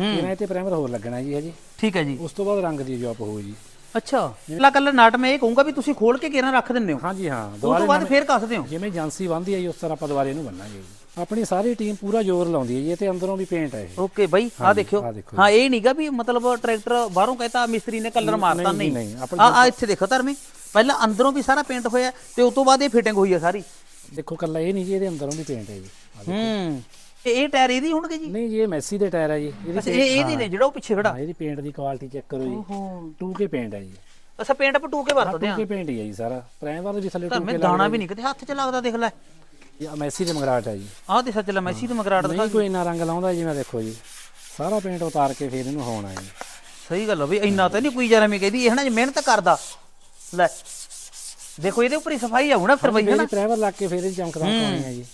ਇਹਨਾਂ ਤੇ ਪ੍ਰਾਈਮਰ ਹੋਰ ਲੱਗਣਾ ਜੀ ਹਜੇ। ਠੀਕ ਹੈ ਜੀ। ਉਸ ਤੋਂ ਬਾਅਦ ਰੰਗ ਦੀ ਜੌਬ ਹੋਊ ਜੀ। ਅੱਛਾ ਕੱਲਾ ਕੱਲਾ ਨਾਟ ਮੈਂ ਇਹ ਕਹੂੰਗਾ ਵੀ ਤੁਸੀਂ ਖੋਲ ਕੇ ਕਿਹਨਾਂ ਰੱਖ ਦਿੰਦੇ ਹੋ? ਹਾਂਜੀ ਹਾਂ ਉਸ ਤੋਂ ਬਾਅਦ ਫੇਰ ਕੱਸਦੇ ਹੋ ਜਿਵੇਂ ਏਜੰਸੀ ਬੰਦੀ ਹੈ ਜੀ ਉਸ ਤਰ੍ਹਾਂ ਆਪਾਂ ਦੁਬਾਰੇ ਇਹਨੂੰ ਬੰਨਾਂਗੇ ਜੀ। ਆਪਣੀ ਸਾਰੀ ਟੀਮ ਪੂਰਾ ਜ਼ੋਰ ਲਾਉਂਦੀ ਹੈ ਜੀ ਇਹ ਤੇ ਅੰਦਰੋਂ ਵੀ ਪੇਂਟ ਹੈ ਇਹ। ਓਕੇ ਬਾਈ ਆ ਦੇਖਿਓ। ਹਾਂ ਇਹ ਨਹੀਂਗਾ ਵੀ ਮਤਲਬ ਟਰੈਕਟਰ ਬਾਹਰੋਂ ਕਹਤਾ ਮਿਸਤਰੀ ਨੇ ਕਲਰ ਮਾਰਤਾ ਨਹੀਂ, ਆ ਆ ਇੱਥੇ ਦੇਖੋ ਧਰਮੇ। ਪਹਿਲਾਂ ਅੰਦਰੋਂ ਵੀ ਸਾਰਾ ਪੇਂਟ ਹੋਇਆ ਤੇ ਉਸ ਤੋਂ ਬਾਅਦ ਇਹ ਫਿਟਿੰਗ ਹੋਈ ਹੈ ਸਾਰੀ। ਦੇਖੋ ਕੱਲਾ ਇਹ ਨਹੀਂ ਜੀ ਇਹਦੇ ਅੰਦਰੋਂ ਵੀ ਪੇਂਟ ਹੈ ਜੀ। ਹੂੰ। ਇਹ ਟਾਇਰ ਇਹਦੀ ਹੋਣਗੇ ਜੀ? ਨਹੀਂ ਜੀ ਇਹ ਮੈਸੀ ਦੇ ਟਾਇਰ ਹੈ ਜੀ। ਇਹਦੀ ਅੱਛਾ ਇਹ ਇਹਦੀ ਨੇ ਜਿਹੜਾ ਉਹ ਪਿੱਛੇ ਖੜਾ। ਹਾਂ, ਇਹਦੀ ਪੇਂਟ ਦੀ ਕੁਆਲਿਟੀ ਚੈੱਕ ਕਰੋ ਜੀ। 2K ਪੇਂਟ ਹੈ ਜੀ। ਅੱਛਾ ਪੇਂਟ ਆਪਾਂ ਟੂਕੇ ਵਰਤਦੇ ਆ 2K ਪੇਂਟ ਹੀ। ਹੈ ਜੀ ਸਾਰਾ। ਪ੍ਰਾਈਮਰ ਵੀ ਥੱਲੇ ਧਰਮੇ 2K ਦਾਣਾ ਵੀ ਨਹੀਂ ਕਿਤੇ ਹੱਥ 'ਚ ਲੱਗਦਾ ਦੇਖ ਲੈ। ਇਹ ਮੈਸੀ ਦੇ ਮਗਰਾਟ ਹੈ ਜੀ। ਆਹ ਦੇ ਸੱਚ ਲੈ ਮੈਸੀ ਤੇ ਮਗਰਾਟ ਦਿਖਾ। ਨਹੀਂ ਕੋਈ ਇੰਨਾ ਰੰਗ ਲਾਉਂਦਾ ਜਿਵੇਂ ਦੇਖੋ ਜੀ। ਸਾਰਾ ਪੇਂਟ ਉਤਾਰ ਕੇ ਫਿਰ ਇਹਨੂੰ ਹੋਣਾ ਜੀ। ਸਹੀ ਗੱਲ ਆ ਬਈ ਇੰਨਾ ਤਾਂ ਨਹੀਂ ਕੋਈ ਜਰਾ ਮੈਂ ਕਹਿੰਦੀ ਇਹ ਨਾ ਜੇ ਮਿਹਨਤ ਕਰਦਾ। ਲੈ। ਦੇਖੋ ਇਹਦੇ ਉੱਪਰ ਹੀ ਸਫ਼ਾਈ ਆਉ ਨਾ ਫਿਰ ਬਈ ਇਹਦੀ ਪ੍ਰਾਈਮਰ ਲਾ ਕੇ ਫਿਰ ਇਹ ਚਮਕਦਾ ਪਾਉਣੀ ਹੈ ਜੀ।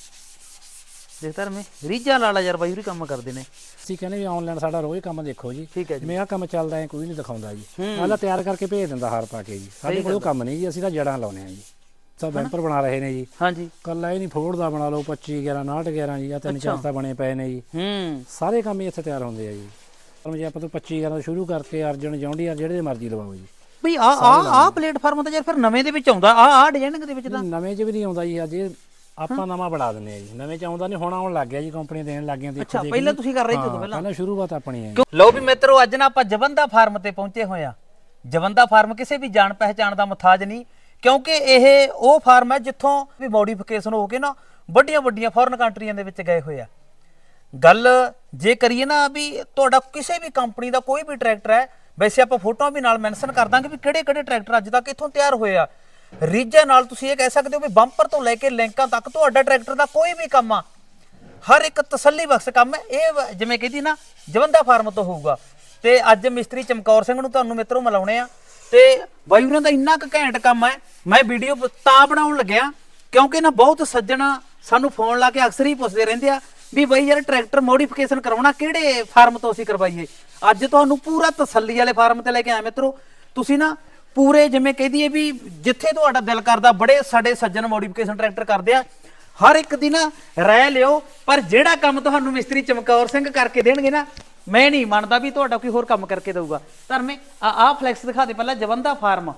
ਦੇਖ ਧਰਮੇ ਰੀਝਾਂ ਲਾਲਾ ਯਾਰ ਬਾਈ ਵੀ ਕੰਮ ਕਰਦੇ ਨੇ। ਅਸੀਂ ਕਹਿੰਦੇ ਵੀ ਆਨਲਾਈਨ ਸਾਡਾ ਰੋਜ਼ ਕੰਮ ਦੇਖੋ ਜੀ। ਠੀਕ ਹੈ ਜੀ। ਕੰਮ ਚੱਲਦਾ ਹੈ ਕੋਈ ਨਹੀਂ ਦਿਖਾਉਂਦਾ ਜੀ। ਪਹਿਲਾਂ ਤਿਆਰ ਕਰਕੇ ਭੇਜ ਦਿੰਦਾ ਹਾਰ ਪਾ ਕੇ ਜੀ। ਸਾਡੇ ਕੋਲ ਉਹ ਕੰਮ ਨਹੀਂ ਜੀ ਅਸੀਂ ਤਾਂ ਜੜਾਂ ਲਾਉਨੇ ਆ ਜੀ। ਸਭ ਬੈਂਪਰ ਬਣਾ ਰਹੇ ਨੇ ਜੀ। ਹਾਂਜੀ। ਕੱਲਾ ਇਹ ਨਹੀਂ ਫੋੜ ਦਾ ਬਣਾ ਲਓ 25 11 59 11 ਜੀ ਆ ਤਿੰਨ ਚਾਰ ਤਾਂ ਬਣੇ ਪਏ ਨੇ ਜੀ। ਹੂੰ। ਸਾਰੇ ਕੰਮ ਹੀ ਇੱਥੇ ਤਿਆਰ ਹੁੰਦੇ ਆ ਜੀ। ਪਰ ਜੇ ਆਪਾਂ ਤੋਂ 25 11 ਤੋਂ ਸ਼ੁਰੂ ਕਰਕੇ ਅਰਜਨ ਜੌਂਡੀਆਰ ਜਿਹੜੇ ਦੇ ਮਰਜ਼ੀ ਲਵਾਓ ਜੀ। ਬਈ ਆ ਆ ਆ। ਪਲੇਟਫਾਰਮ ਤਾਂ ਯਾਰ ਫਿਰ ਨਵੇਂ ਦੇ ਵਿੱਚ ਆਉਂਦਾ ਆ ਆ ਡਿਜ਼ਾਈਨਿੰਗ ਦੇ ਵਿੱਚ ਤਾਂ। ਨਵੇਂ 'ਚ ਵੀ ਨਹੀਂ ਆਉਂਦਾ ਜੀ ਅੱਜ ਇਹ ਆਪਾਂ ਨਵਾਂ ਬਣਾ ਦਿੰਨੇ ਆ ਜੀ। ਨਵੇਂ 'ਚ ਆਉਂਦਾ ਨਹੀਂ ਹੁਣ ਆਉਣ ਲੱਗ ਗਿਆ ਜੀ ਕੰਪਨੀ ਦੇਣ ਲੱਗ ਗਈਆਂ ਦੇਖੋ ਅੱਛਾ ਪਹਿਲਾਂ ਤੁਸੀਂ ਕਰ ਰਹੇ ਸੀ ਉਦੋਂ ਪਹਿਲਾਂ? ਪਹਿਲਾਂ ਸ਼ੁਰੂਆਤ ਆਪਣੀ ਹੈ ਲਓ ਵੀ ਮਿੱਤਰੋ ਅੱਜ ਨਾ ਆਪਾਂ ਜਵੰਦਾ ਫਾਰਮ ਤੇ ਪਹੁੰਚੇ ਹੋਏ ਆ। ਜਵੰਦਾ ਫਾਰਮ ਕਿਸੇ ਵੀ ਜਾਣ ਪਹਿਚਾਣ ਦਾ ਮੁਤਾਜ ਨਹੀਂ ਕਿਉਂਕਿ ਇਹ ਉਹ ਫਾਰਮ ਹੈ ਜਿੱਥੋਂ ਵੀ ਮੋਡੀਫਿਕੇਸ਼ਨ ਹੋ ਕੇ ਨਾ ਵੱਡੀਆਂ ਵੱਡੀਆਂ ਫੋਰਨ ਕੰਟਰੀਆਂ ਦੇ ਵਿੱਚ ਗਏ ਹੋਏ ਆ। ਗੱਲ ਜੇ ਕਰੀਏ ਨਾ ਵੀ ਤੁਹਾਡਾ ਕਿਸੇ ਵੀ ਕੰਪਨੀ ਦਾ ਕੋਈ ਵੀ ਟਰੈਕਟਰ ਹੈ ਵੈਸੇ ਆਪਾਂ ਫੋਟੋਆਂ ਵੀ ਨਾਲ ਮੈਂਸ਼ਨ ਕਰ ਦਾਂਗੇ ਵੀ ਕਿਹੜੇ ਕਿਹੜੇ ਟਰੈਕਟਰ ਅੱਜ ਤੱਕ ਇੱਥੋਂ ਤਿਆਰ ਹੋਏ ਆ। ਰੀਜਾ ਨਾਲ ਤੁਸੀਂ ਇਹ ਕਹਿ ਸਕਦੇ ਹੋ ਵੀ ਬੰਪਰ ਤੋਂ ਲੈ ਕੇ ਲਿੰਕਾਂ ਤੱਕ ਤੁਹਾਡਾ ਟਰੈਕਟਰ ਦਾ ਕੋਈ ਵੀ ਕੰਮ ਆ, ਹਰ ਇੱਕ ਤਸੱਲੀ ਬਖਸ਼ ਕੰਮ ਹੈ। ਇਹ ਜਿਵੇਂ ਕਹਿੰਦੀ ਨਾ, ਜਵੰਦਾ ਫਾਰਮ ਤੋਂ ਹੋਊਗਾ। ਤੇ ਅੱਜ ਮਿਸਤਰੀ ਚਮਕੌਰ ਸਿੰਘ ਨੂੰ ਤੁਹਾਨੂੰ ਮਿੱਤਰੋ ਮਿਲਾਉਣੇ ਆ। ਤੇ ਬਾਈ ਉਹਨਾਂ ਦਾ ਇੰਨਾ ਕੁ ਘੈਂਟ ਕੰਮ ਹੈ, ਮੈਂ ਵੀਡੀਓ ਤਾਂ ਬਣਾਉਣ ਲੱਗਿਆ, ਕਿਉਂਕਿ ਨਾ ਬਹੁਤ ਸੱਜਣਾ ਸਾਨੂੰ ਫੋਨ ਲਾ ਕੇ ਅਕਸਰ ਹੀ ਪੁੱਛਦੇ ਰਹਿੰਦੇ ਆ ਵੀ ਬਾਈ ਯਾਰ ਟਰੈਕਟਰ ਮੋਡੀਫਿਕੇਸ਼ਨ ਕਰਾਉਣਾ ਕਿਹੜੇ ਫਾਰਮ ਤੋਂ ਅਸੀਂ ਕਰਵਾਈਏ? ਅੱਜ ਤੁਹਾਨੂੰ ਪੂਰਾ ਤਸੱਲੀ ਵਾਲੇ ਫਾਰਮ ਤੇ ਲੈ ਕੇ ਆਏ ਮਿੱਤਰੋ। ਤੁਸੀਂ ਨਾ ਪੂਰੇ ਜਿਵੇਂ ਕਹਿ ਦਈਏ ਵੀ ਜਿੱਥੇ ਤੁਹਾਡਾ ਦਿਲ ਕਰਦਾ, ਬੜੇ ਸਾਡੇ ਸੱਜਣ ਮੋਡੀਫਿਕੇਸ਼ਨ ਟਰੈਕਟਰ ਕਰਦੇ ਆ, ਹਰ ਇੱਕ ਦੀ ਨਾ ਰਾਇ ਲਿਓ, ਪਰ ਜਿਹੜਾ ਕੰਮ ਤੁਹਾਨੂੰ ਮਿਸਤਰੀ ਚਮਕੌਰ ਸਿੰਘ ਕਰਕੇ ਦੇਣਗੇ ਨਾ, ਮੈਂ ਨਹੀਂ ਮੰਨਦਾ ਵੀ ਤੁਹਾਡਾ ਕੋਈ ਹੋਰ ਕੰਮ ਕਰਕੇ ਦਊਗਾ। ਧਰਮੇ ਆ ਆ ਫਲੈਕਸ ਦਿਖਾ ਦੇ ਪਹਿਲਾਂ, ਜਵੰਦਾ ਫਾਰਮ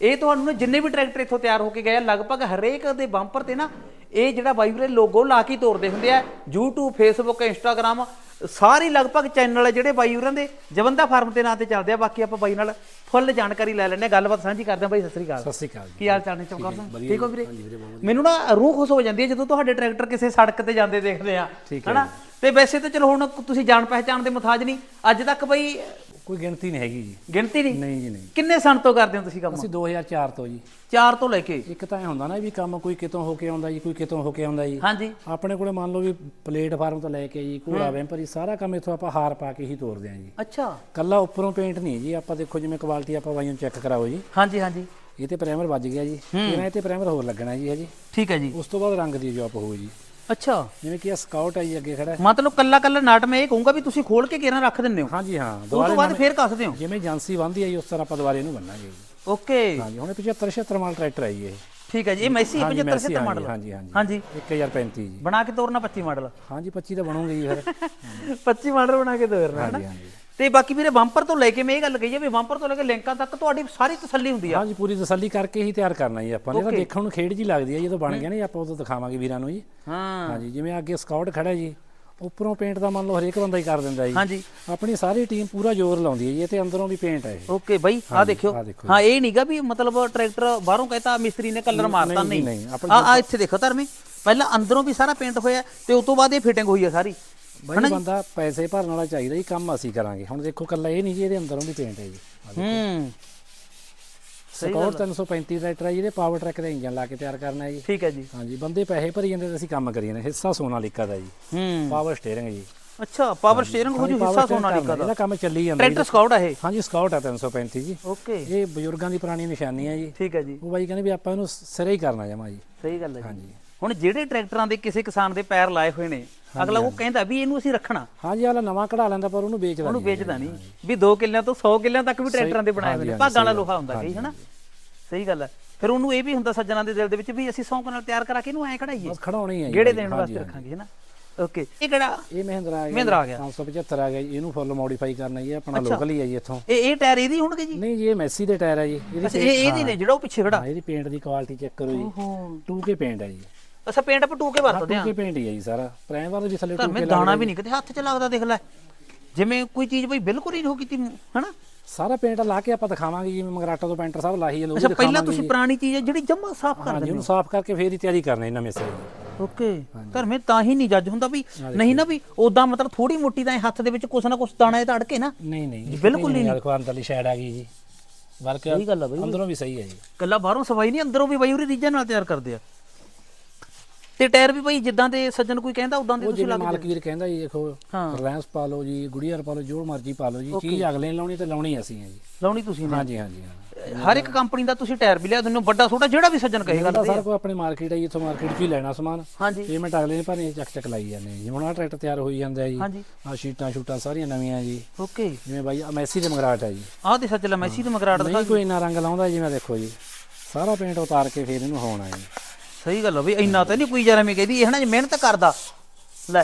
ਇਹ ਤੁਹਾਨੂੰ ਨਾ ਜਿੰਨੇ ਵੀ ਟਰੈਕਟਰ ਇੱਥੋਂ ਤਿਆਰ ਹੋ ਕੇ ਗਏ ਆ, ਲਗਭਗ ਹਰੇਕ ਦੇ ਬੰਪਰ ਤੇ ਨਾ ਇਹ ਜਿਹੜਾ ਵਾਈਬਰੇ ਲੋਗੋ ਲਾ ਕੇ ਤੋਰਦੇ ਹੁੰਦੇ ਆ, YouTube, Facebook, Instagram, ਸਾਰੀ ਲਗਭਗ ਚੈਨਲ ਜਿਹੜੇ ਬਾਈ ਹੋਰਾਂ ਦੇ ਜਵੰਦਾ ਫਾਰਮ ਦੇ ਨਾਂ ਤੇ ਚੱਲਦੇ ਆ, ਬਾਕੀ ਆਪਾਂ ਬਾਈ ਨਾਲ ਫੁੱਲ ਜਾਣਕਾਰੀ ਲੈ ਲੈਣੇ ਗੱਲਬਾਤ ਸਾਂਝੀ ਕਰਦੇ ਆ ਬਾਈ ਸਤਿ ਸ੍ਰੀ ਅਕਾਲ। ਸਤਿ ਸ਼੍ਰੀ ਅਕਾਲ ਕੀ ਹਾਲ ਚਾਲ ਨੇ? ਚਮਕੌਰ ਸਿੰਘ ਠੀਕ ਹੋ ਵੀਰੇ? ਮੈਨੂੰ ਨਾ ਰੂਹ ਖੁਸ਼ ਹੋ ਜਾਂਦੀ ਹੈ ਜਦੋਂ ਤੁਹਾਡੇ ਟਰੈਕਟਰ ਕਿਸੇ ਸੜਕ ਤੇ ਜਾਂਦੇ ਦੇਖਦੇ ਆ ਹਨਾ? ਤੇ ਵੈਸੇ ਤਾਂ ਚਲੋ ਹੁਣ ਤੁਸੀਂ ਜਾਣ ਪਹਿਚਾਣ ਦੇ ਮੁਤਾਜ ਨਹੀਂ ਅੱਜ ਤੱਕ ਬਈ ਕੋਈ ਗਿਣਤੀ ਨਹੀਂ ਹੈਗੀ ਜੀ। ਗਿਣਤੀ ਨਹੀਂ? ਨਹੀਂ ਜੀ ਨਹੀਂ। ਕਿੰਨੇ ਸਾਲ ਤੋਂ ਕਰਦੇ ਹੋ ਤੁਸੀਂ ਕੰਮ? ਅਸੀਂ 2004 ਤੋਂ ਜੀ। ਚਾਰ ਤੋਂ ਲੈ ਕੇ? ਇੱਕ ਤਾਂ ਇਹ ਹੁੰਦਾ ਨਾ ਵੀ ਕੰਮ ਕੋਈ ਕਿਤੋਂ ਹੋ ਕੇ ਆਉਂਦਾ ਜੀ ਕੋਈ ਕਿਤੋਂ ਹੋ ਕੇ ਆਉਂਦਾ ਜੀ। ਹਾਂਜੀ। ਆਪਣੇ ਕੋਲੇ ਮੰਨ ਲਓ ਵੀ ਪਲੇਟਫਾਰਮ ਤੋਂ ਲੈ ਕੇ ਜੀ ਘੋੜਾ ਵੈਂਪਰ ਜੀ ਸਾਰਾ ਕੰਮ ਇੱਥੋਂ ਆਪਾਂ ਹਾਰ ਪਾ ਕੇ ਹੀ ਤੋਰਦੇ ਆਂ ਜੀ। ਅੱਛਾ। ਕੱਲਾ ਉੱਪਰੋਂ ਪੇਂਟ ਨਹੀਂ ਜੀ ਆਪਾਂ ਦੇਖੋ ਜਿਵੇਂ ਕੁਆਲਿਟੀ ਆਪਾਂ ਵਾਈਆਂ ਚੈੱਕ ਕਰਾਓ ਜੀ। ਹਾਂਜੀ ਹਾਂਜੀ। ਇਹ ਤੇ ਪ੍ਰਾਈਮਰ ਵੱਜ ਗਿਆ ਜੀ। ਇਹਨਾਂ ਇਹ ਤੇ ਪ੍ਰਾਈਮਰ ਹੋਰ ਲੱਗਣਾ ਜੀ ਹਜੇ। ਠੀਕ ਹੈ ਜੀ। ਉਸ ਤੋਂ ਬਾਅਦ ਰੰਗ ਦੀ ਜੌਬ ਹੋਊ ਜੀ। ਅੱਛਾ। ਜਿਵੇਂ ਕਿ ਇਹ ਸਕਾਊਟ ਹੈ ਜੀ ਅੱਗੇ ਖੜਾ ਹੈ। ਮਤਲਬ ਕੱਲਾ ਕੱਲਾ ਨਾਟ ਮੈਂ ਇਹ ਕਹੂੰਗਾ ਵੀ ਤੁਸੀਂ ਖੋਲ ਕੇ ਕਿਹਨਾਂ ਰੱਖ ਦਿੰਦੇ ਹੋ? ਹਾਂਜੀ ਹਾਂ। ਉਸ ਤੋਂ ਬਾਅਦ ਫੇਰ ਕੱਸਦੇ ਹੋ ਜਿਵੇਂ ਏਜੰਸੀ ਬੰਦੀ ਹੈ ਜੀ ਉਸ ਤਰ੍ਹਾਂ ਆਪਾਂ ਦੁਬਾਰੇ ਇਹਨੂੰ ਬੰਨਾਂਗੇ ਜੀ। ਓਕੇ। ਹਾਂਜੀ ਹੁਣ 75 76 ਮਾਡਲ ਟਰੈਕਟਰ ਹੈ ਜੀ ਇਹ। ਠੀਕ ਹੈ ਜੀ ਇਹ ਮੈਸੀ ਹਾਂਜੀ, 75 ਮੈਸੀ, 70 ਮਾਡਲ। ਹਾਂਜੀ ਹਾਂਜੀ। ਹਾਂਜੀ। 1035 ਜੀ। ਬਣਾ ਕੇ ਤੋਰਨਾ 25 ਮਾਡਲ। ਹਾਂਜੀ 25 ਤਾਂ ਬਣੂਗੀ ਜੀ ਫਿਰ। 25 ਮਾਡਲ ਬਣਾ ਕੇ ਤੋਰਨਾ ਹਾਂਜੀ ਹਾਂਜੀ। ਤੇ ਬਾਕੀ ਵੀਰੇ ਬੰਪਰ ਤੋਂ ਲੈ ਕੇ ਮੈਂ ਇਹ ਗੱਲ ਕਹੀ ਆ ਵੀ ਬੰਪਰ ਤੋਂ ਲੈ ਕੇ ਲਿੰਕਾਂ ਤੱਕ ਤੁਹਾਡੀ ਸਾਰੀ ਤਸੱਲੀ ਹੁੰਦੀ ਆ। ਹਾਂਜੀ ਪੂਰੀ ਤਸੱਲੀ ਕਰਕੇ ਹੀ ਤਿਆਰ ਕਰਨਾ ਜੀ ਆਪਾਂ। ਨੇ ਤਾਂ ਦੇਖਣ ਨੂੰ ਖੇਡ ਜੀ ਲੱਗਦੀ ਹੈ ਜਦੋਂ ਬਣ ਗਿਆ ਨੇ ਆਪਾਂ ਉਦੋਂ ਦਿਖਾਵਾਂਗੇ ਵੀਰਾਂ ਨੂੰ ਜੀ। ਹਾਂ। ਹਾਂਜੀ ਜਿਵੇਂ ਅੱਗੇ ਸਕਾਊਟ ਖੜਾ ਜੀ ਉੱਪਰੋਂ ਪੇਂਟ ਦਾ ਮੰਨ ਲਓ ਹਰੇਕ ਬੰਦਾ ਹੀ ਕਰ ਦਿੰਦਾ ਜੀ। ਹਾਂਜੀ। ਆਪਣੀ ਸਾਰੀ ਟੀਮ ਪੂਰਾ ਜ਼ੋਰ ਲਾਉਂਦੀ ਹੈ ਜੀ ਤੇ ਅੰਦਰੋਂ ਵੀ ਪੇਂਟ ਹੈ ਓਕੇ ਬਾਈ ਆ ਦੇਖਿਓ। ਹਾਂ ਇਹ ਨਹੀਂਗਾ ਵੀ ਮਤਲਬ ਟਰੈਕਟਰ ਬਾਹਰੋਂ ਕਹਤਾ ਮਿਸਤਰੀ ਨੇ ਕਲਰ ਮਾਰਤਾ ਨਹੀਂ, ਆ ਆ ਇੱਥੇ ਦੇਖੋ ਧਰਮੇ। ਪਹਿਲਾਂ ਅੰਦਰੋਂ ਵੀ ਸਾਰਾ ਪੇਂਟ ਹੋਇਆ ਤੇ ਉਸ ਤੋਂ ਬਾਅਦ ਇਹ ਫਿਟਿੰਗ ਹੋਈ ਆ ਸਾਰੀ। ਬਈ ਬੰਦਾ ਪੈਸੇ ਭਰਨ ਵਾਲਾ ਚਾਹੀਦਾ ਜੀ ਕੰਮ ਅਸੀਂ ਕਰਾਂਗੇ। ਹੁਣ ਦੇਖੋ ਕੱਲਾ ਇਹ ਨਹੀਂ ਜੀ ਇਹਦੇ ਅੰਦਰੋਂ ਵੀ ਪੇਂਟ ਹੈ ਜੀ। ਹੂੰ। ਸਕਾਊਟ 335 ਟਰੈਕਟਰ ਹੈ ਜੀ ਇਹਦੇ ਪਾਵਰ ਟਰੈਕ ਦਾ ਇੰਜਨ ਲਾ ਕੇ ਤਿਆਰ ਕਰਨਾ ਹੈ ਜੀ। ਠੀਕ ਹੈ ਜੀ। ਹਾਂਜੀ ਬੰਦੇ ਪੈਸੇ ਭਰੀ ਜਾਂਦੇ ਤੇ ਅਸੀਂ ਕੰਮ ਕਰੀ ਜਾਂਦੇ। ਹਿੱਸਾ ਸੋਨਾਲੀਕਾ ਦਾ ਜੀ। ਹੂੰ। ਪਾਵਰ ਸਟੀਅਰਿੰਗ ਜੀ। ਅੱਛਾ ਪਾਵਰ ਸਟੀਅਰਿੰਗ ਹੋ ਜੂ ਹਿੱਸਾ ਸੋਨਾ ਕਰਨਾ, ਦਾ। ਇਹਦਾ ਕੰਮ ਚੱਲੀ ਜਾਂਦਾ ਟਰੈਕਟਰ ਸਕਾਊਟ ਆ ਇਹ? ਹਾਂਜੀ ਸਕਾਊਟ ਹੈ 335 ਜੀ। ਓਕੇ। ਇਹ ਬਜ਼ੁਰਗਾਂ ਦੀ ਪੁਰਾਣੀ ਨਿਸ਼ਾਨੀ ਹੈ ਜੀ। ਠੀਕ ਹੈ ਜੀ। ਉਹ ਬਾਈ ਕਹਿੰਦੇ ਵੀ ਆਪਾਂ ਇਹਨੂੰ ਸਿਰੇ ਹੀ ਕਰਨਾ ਜਮਾ ਜੀ। ਸਹੀ ਗੱਲ ਹੈ ਜੀ। ਹਾਂਜੀ। ਹੁਣ ਜਿਹੜੇ ਟਰੈਕਟਰਾਂ ਦੇ ਕਿਸੇ ਕਿਸਾਨ ਦੇ ਪੈਰ ਲਾਏ ਹੋਏ ਨੇ ਅਗਲਾ ਉਹ ਕਹਿੰਦਾ ਵੀ ਇਹਨੂੰ ਅਸੀਂ ਰੱਖਣਾ। ਹਾਂਜੀ ਆਲਾ ਨਵਾਂ ਕਢਾ ਲੈਂਦਾ ਪਰ ਉਹਨੂੰ ਵੇਚਦਾ ਉਹਨੂੰ ਵੇਚਦਾ ਨਹੀਂ। ਵੀ 2 ਕਿੱਲਿਆਂ ਤੋਂ 100 ਕਿੱਲਿਆਂ ਤੱਕ ਵੀ ਟਰੈਕਟਰਾਂ ਦੇ ਬਣਾਏ ਹੋਏ ਨੇ। ਭਾਗਾਂ ਵਾਲਾ ਲੋਹਾ ਹੁੰਦਾ ਕਈ ਹਨਾ? ਸਹੀ ਗੱਲ ਹੈ। ਫਿਰ ਉਹਨੂੰ ਇਹ ਵੀ ਹੁੰਦਾ ਸੱਜਣਾ ਦੇ ਦਿਲ ਦੇ ਵਿੱਚ ਵੀ ਅਸੀਂ ਸੌਂਕ ਨਾਲ ਤਿਆਰ ਕਰਾ ਕੇ ਇਹਨੂੰ ਐਂ ਖੜਾਈਏ ਬਸ ਖੜਾਉਣੀ ਹੈ ਗੇੜੇ ਦੇਣ ਵਾਸਤੇ। ਰੱਖਾਂਗੇ ਹਨਾ? ਓਕੇ। ਇਹ ਕਿਹੜਾ? ਇਹ ਮਹਿੰਦਰਾ ਆ ਗਿਆ ਮਹਿੰਦਰਾ ਆ ਗਿਆ। 575 ਆ ਗਿਆ ਜੀ। ਇਹਨੂੰ ਫੁੱਲ ਮੋਡੀਫਾਈ ਕਰਨਾ ਜੀ। ਆਪਣਾ ਲੋਕਲ ਹੀ ਹੈ ਜੀ ਇੱਥੋਂ। ਇਹ ਇਹ ਟਾਇਰ ਇਹਦੀ ਹੋਣਗੇ ਜੀ? ਨਹੀਂ ਜੀ ਇਹ ਮੈਸੀ ਦੇ ਟਾਇਰ ਹੈ ਜੀ। ਇਹਦੀ ਇਹ ਇਹਦੀ ਨੇ ਜਿਹੜਾ ਉਹ ਪਿੱਛੇ ਖੜਾ। ਹਾਂ, ਇਹਦੀ ਪੇਂਟ ਦੀ ਕੁਆਲਿਟੀ ਚੈੱਕ ਕਰੋ ਜੀ। ਓਹੋ। 2K ਪੇਂਟ ਹੈ ਜੀ। ਅੱਛਾ ਪੇਂਟ ਆਪਾਂ ਟੂਕੇ ਵਰਤਦੇ ਆ 2K ਪੇਂਟ ਹੀ ਹੈ ਜੀ ਸਾਰਾ। ਪ੍ਰਾਈਮਰ ਵੀ ਥੱਲੇ ਘਰ 2K ਮੇ ਦਾਣਾ ਵੀ ਨਹੀਂ ਕਿਤੇ ਹੱਥ 'ਚ ਲੱਗਦਾ ਦੇਖ ਲੈ। ਜਿਵੇਂ ਕੋਈ ਚੀਜ਼ ਬਈ ਬਿਲਕੁਲ ਹੀ ਨਹੀਂ ਹੋ ਕੀਤੀ ਹਨਾ? ਸਾਰਾ ਪੇਂਟ ਲਾ ਕੇ ਆਪਾਂ ਦਿਖਾਵਾਂਗੇ ਜਿਵੇਂ ਮਗਰਾਟਾ ਤੋਂ ਪੈਂਟਰ ਸਾਹਿਬ ਲਾਹੀ ਜਾਂਦੇ ਅੱਛਾ ਪਹਿਲਾਂ ਤੁਸੀਂ। ਪੁਰਾਣੀ ਚੀਜ਼ ਹੈ ਜਿਹੜੀ ਜੰਮਾ ਸਾਫ਼ ਕਰ ਹਾਂਜੀ ਦਿੰਦੇ ਉਹਨੂੰ ਸਾਫ਼ ਕਰਕੇ ਫੇਰ ਹੀ ਤਿਆਰੀ ਕਰਨੀ ਨਵੇਂ ਸਿਰੇ ਓਕੇ ਘਰ ਮੇ ਤਾਂ ਹੀ ਨਹੀਂ ਜੱਜ ਹੁੰਦਾ ਵੀ ਨਹੀਂ ਨਾ ਵੀ ਉਦਾਂ ਮਤਲਬ ਥੋੜੀ ਮੋਟੀ ਤਾਂ ਹੱਥ ਦੇ ਵਿੱਚ ਕੁਛ ਨਾ ਕੁਛ ਦਾਣਾ ਇਹ ਤਾਂ ਅੜ ਕੇ ਨਾ। ਨਹੀਂ ਨਹੀਂ ਬਿਲਕੁਲ ਨਹੀਂ ਦੇਖੋ ਅੰਦਰਲੀ ਸਾਈਡ ਆ ਗਈ ਜੀ। ਵਰਕ ਸਹੀ ਗੱਲ ਆ ਬਈ। ਅੰਦਰੋਂ ਵੀ ਸਹੀ ਹੈ ਜੀ। ਕੱਲਾ ਬਾਹਰੋਂ ਸਫ਼ਾਈ ਨਹੀਂ ਅੰਦਰੋਂ ਵੀ ਬਈ ਉਹਦੀ ਰੀਜਾਂ ਨਾਲ ਤਿਆਰ ਕਰਦੇ ਆ। ਤੇ ਟਾਇਰ ਵੀ ਬਈ ਜਿੱਦਾਂ ਦੇ ਸੱਜਣ ਕੋਈ ਕਹਿੰਦਾ ਉਦਾਂ ਦੇ ਉਹ ਤੁਸੀਂ ਜਿਵੇਂ ਲਾ ਮਾਲਕ ਵੀਰ ਕਹਿੰਦਾ ਜੀ ਦੇਖੋ ਹਾਂ। ਰਿਲਾਇੰਸ ਪਾ ਲਓ ਜੀ ਗੁੜੀਅਰ ਪਾ ਲਓ ਜੋ ਮਰਜ਼ੀ ਪਾ ਲਓ ਜੀ ਚੀਜ਼ ਅਗਲੇ ਨੇ ਲਾਉਣੀ ਤੇ ਲਾਉਣੀ ਅਸੀਂ ਹੈ ਜੀ। ਲਾਉਣੀ ਤੁਸੀਂ ਨੇ। ਹਾਂਜੀ ਹਾਂਜੀ ਹਾਂ। ਹਰ ਇੱਕ ਕੰਪਨੀ ਦਾ ਤੁਸੀਂ ਟਾਇਰ ਵੀ ਲਿਆ ਦਿੰਦੇ ਹੋ ਵੱਡਾ ਛੋਟਾ ਜਿਹੜਾ ਵੀ ਸੱਜਣ ਕਹੇਗਾ ਇਹਦਾ ਸਾਰਾ ਕੋਈ ਆਪਣੀ ਮਾਰਕੀਟ ਹੈ ਜੀ ਇੱਥੋਂ ਮਾਰਕੀਟ 'ਚ ਹੀ ਲੈਣਾ ਸਮਾਨ। ਹਾਂਜੀ। ਪੇਮੈਂਟ ਅਗਲੇ ਨੇ ਭਰਨੀ ਚੱਕ ਚੱਕ ਲਾਈ ਜਾਂਦੇ ਆ ਜੀ। ਹੁਣ ਆਹ ਟਰੈਕਟਰ ਤਿਆਰ ਹੋਈ ਜਾਂਦਾ ਜੀ। ਹਾਂਜੀ। ਆ ਸ਼ੀਟਾਂ ਸ਼ੂਟਾਂ ਸਾਰੀਆਂ ਨਵੀਆਂ ਜੀ। ਓਕੇ। ਜਿਵੇਂ ਬਾਈ ਆਹ ਮੈਸੀ ਦੇ ਮਗਰਾਟ ਹੈ ਜੀ। ਆਹ ਤੇ ਲੈ ਮੈਸੀ ਤੇ ਮਗਰਾਟ ਦਾ ਨਹੀਂ ਕੋਈ ਇੰਨਾ ਰੰਗ ਲਾਉਂਦਾ ਜੀ ਮੈਂ ਦੇਖੋ ਜੀ। ਸਾਰਾ ਪੇਂਟ ਉਤਾਰ ਕੇ ਫੇਰ ਇਹਨੂੰ ਹੋਣਾ ਜੀ। ਸਹੀ ਗੱਲ ਆ ਬਈ ਇੰਨਾ ਤਾਂ ਨਹੀਂ ਕੋਈ ਯਾਰ ਐਵੇਂ ਕਹਿੰਦੀ ਇਹ ਨਾ ਜੇ ਮਿਹਨਤ ਕਰਦਾ। ਲੈ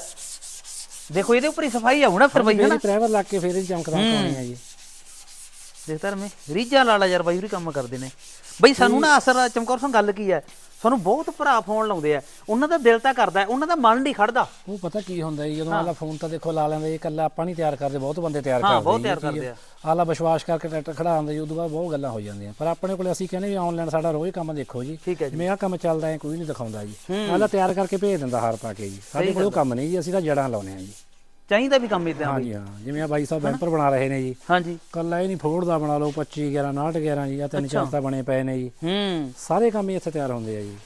ਦੇਖੋ ਇਹਦੇ ਉੱਪਰ ਹੀ ਸਫ਼ਾਈ ਆਉਣਾ ਫਿਰ ਬਈ ਮੇਰੀ ਪ੍ਰਾਈਵਰ ਲੱਗ ਕੇ ਫੇਰ ਇਹ ਚਮਕਦਾ ਪਾਉਣੀ ਹੈ ਜੀ। ਦੇਖਦਾ ਰਮੇ ਰੀਜਾ ਲਾਲਾ ਯਾਰ ਬਾਈ ਉਹਦੀ ਕੰਮ ਕਰਦੇ ਨੇ। ਬਈ ਸਾਨੂੰ ਨਾ ਅਸਰ ਚਮਕੌਰ ਸਿੰਘ ਗੱਲ ਕੀ ਹੈ ਸਾਨੂੰ ਬਹੁਤ ਭਰਾ ਫੋਨ ਲਾਉਂਦੇ ਆ। ਉਹਨਾਂ ਦਾ ਦਿਲ ਤਾਂ ਕਰਦਾ ਹੈ, ਉਹਨਾਂ ਦਾ ਮਨ ਨਹੀਂ ਖੜਦਾ। ਉਹ ਪਤਾ ਕੀ ਹੁੰਦਾ ਜੀ ਜਦੋਂ ਆਲਾ ਫੋਨ ਤਾਂ ਦੇਖੋ ਲਾ ਲੈਂਦੇ ਜੀ ਇਕੱਲਾ ਆਪਾਂ ਨਹੀਂ ਤਿਆਰ ਕਰਦੇ ਬਹੁਤ ਬੰਦੇ ਤਿਆਰ ਹਾਂ, ਕਰਦੇ ਬਹੁਤ ਜੀ ਤਿਆਰ ਇਹ। ਕਰਦੇ ਆ। ਆਲਾ ਵਿਸ਼ਵਾਸ ਕਰਕੇ ਟਰੈਕਟਰ ਖੜਾਉਂਦੇ ਜੀ ਉਦੋਂ ਬਾਅਦ ਬਹੁਤ ਗੱਲਾਂ ਹੋ ਜਾਂਦੀਆਂ। ਪਰ ਆਪਣੇ ਕੋਲੇ ਅਸੀਂ ਕਹਿੰਦੇ ਵੀ ਆਨਲਾਈਨ ਸਾਡਾ ਰੋਜ਼ ਕੰਮ ਦੇਖੋ ਜੀ। ਹੈ ਜਿਵੇਂ ਆਹ ਕੰਮ ਚੱਲਦਾ ਹੈ ਕੋਈ ਨਹੀਂ ਦਿਖਾਉਂਦਾ ਜੀ। ਆਲਾ ਤਿਆਰ ਕਰਕੇ ਭੇਜ ਦਿੰਦਾ ਹਾਰ ਪਾ ਕੇ ਜੀ। ਸਾਡੇ ਕੋਲ ਉਹ ਕੰਮ ਨਹੀਂ ਜੀ ਅਸੀਂ ਤਾਂ ਜੜਾਂ ਲਾਉਨੇ ਆ ਜੀ। ਚਾਹੀਦਾ ਵੀ ਕੰਮ ਇਦਾਂ ਹਾਂਜੀ ਹਾਂ ਜਿਵੇਂ ਆ ਬਾਈ ਸਾਹਿਬ ਬੈਂਪਰ ਬਣਾ ਰਹੇ ਨੇ ਜੀ। ਹਾਂਜੀ। ਕੱਲਾ ਇਹ ਨਹੀਂ ਫੋੜ ਦਾ ਬਣਾ ਲਓ 25 11 59 11 ਜੀ ਆ ਤਿੰਨ ਚਾਰ ਤਾਂ ਬਣੇ ਪਏ ਨੇ ਜੀ। ਹੂੰ। ਸਾਰੇ ਕੰਮ ਹੀ ਇੱਥੇ ਤਿਆਰ ਹੁੰਦੇ ਆ ਜੀ।